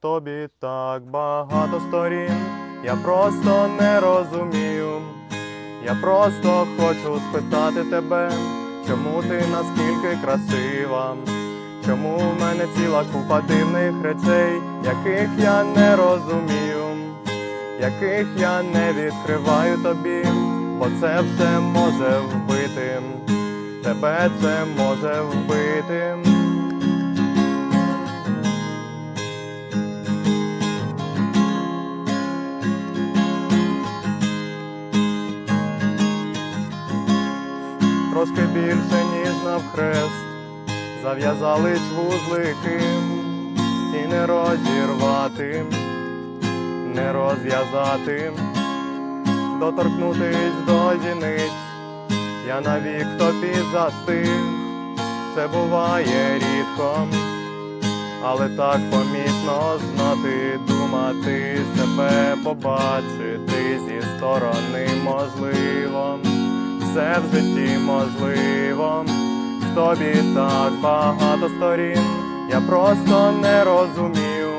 тобі так багато сторін, я просто не розумію. Я просто хочу спитати тебе, чому ти наскільки красива, чому в мене ціла купа дивних речей, яких я не розумію, яких я не відкриваю тобі, бо це все може вбити, тебе це може вбити. Трошки більше, ніж навхрест, зав'язались вузлики і не розірвати, не розв'язати, доторкнутись до зіниць, я навік тобі застиг, це буває рідко, але так помітно знати, думати себе, побачити зі сторони можливо все в житті можливо, в тобі так багато сторін, я просто не розумію,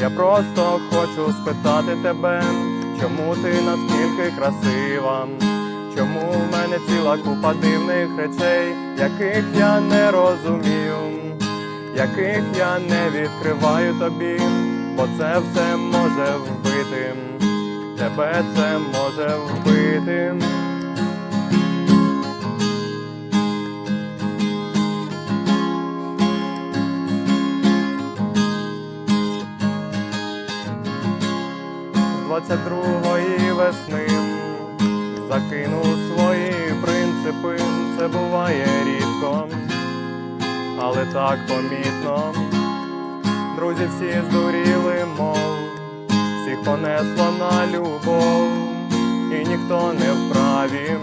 я просто хочу спитати тебе, чому ти наскільки красива, чому в мене ціла купа дивних речей, яких я не розумію, яких я не відкриваю тобі, бо це все може вбити, тебе це може вбити. З 22-ї весни. Закинув свої принципи, це буває рідко, але так помітно. Друзі всі здуріли, мов, всіх понесло на любов, і ніхто не вправі,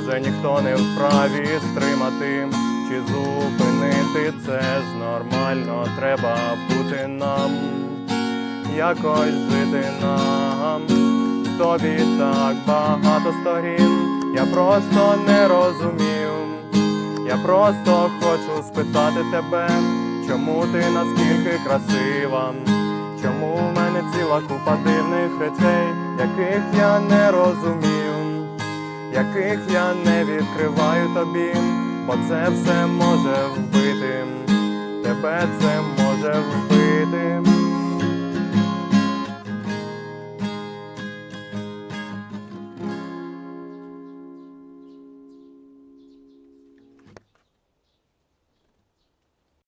вже ніхто не вправі стримати чи зупинити. Це ж нормально, треба бути нам якось жити нам. Тобі так багато сторін, я просто не розумію. Я просто хочу спитати тебе, чому ти наскільки красива, чому в мене ціла купа дивних речей, яких я не розумію, яких я не відкриваю тобі, бо це все може вбити, тебе це може вбити.